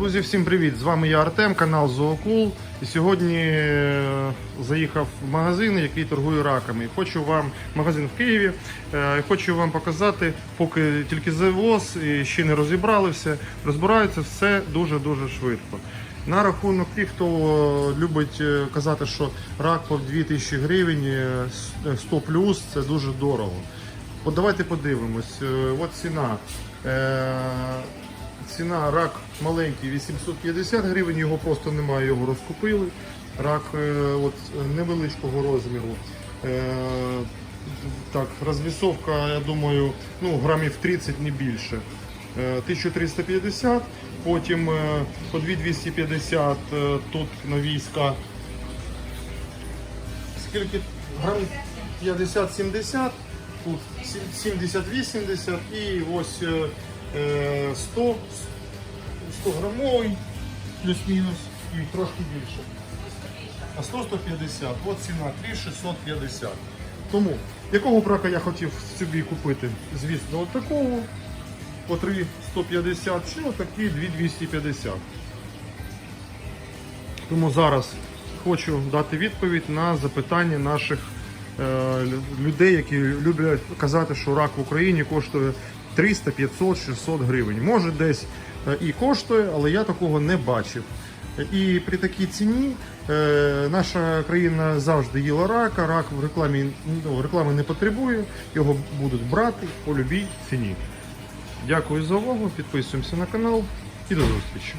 Друзі, всім привіт! З вами я Артем, канал Зоокул. І сьогодні е, заїхав в магазин, який торгує раками. Хочу вам магазин в Києві. е, Хочу вам показати, поки тільки завоз і ще не розібралися. Розбираються все дуже дуже швидко. На рахунок тих, хто любить е, казати, що рак по 2000 гривень, е, 100 плюс, це дуже дорого. От давайте подивимось. От ціна. Ціна рак маленький 850 гривень, його просто немає, його розкупили. Рак е, от, невеличкого розміру. Е, так, розвісовка, я думаю, ну, грамів 30 не більше. Е, 1350, потім е, по 2250 е, тут на війська. Скільки грамів 50-70, тут 70-80 і ось 100, 100 грамовий, плюс-мінус і трошки більше. А 100-150, от ціна 3650. Тому, якого брака я хотів собі купити? Звісно, от такого по 3,150 чи отакий 2,250. Тому зараз хочу дати відповідь на запитання наших е, людей, які люблять казати, що рак в Україні коштує 300, 500, 600 гривень. Може десь е, і коштує, але я такого не бачив. І при такій ціні е, наша країна завжди їла рака, рак в рекламі ну, реклами не потребує, його будуть брати по любій ціні. Дякую за увагу, підписуємося на канал і до зустрічі.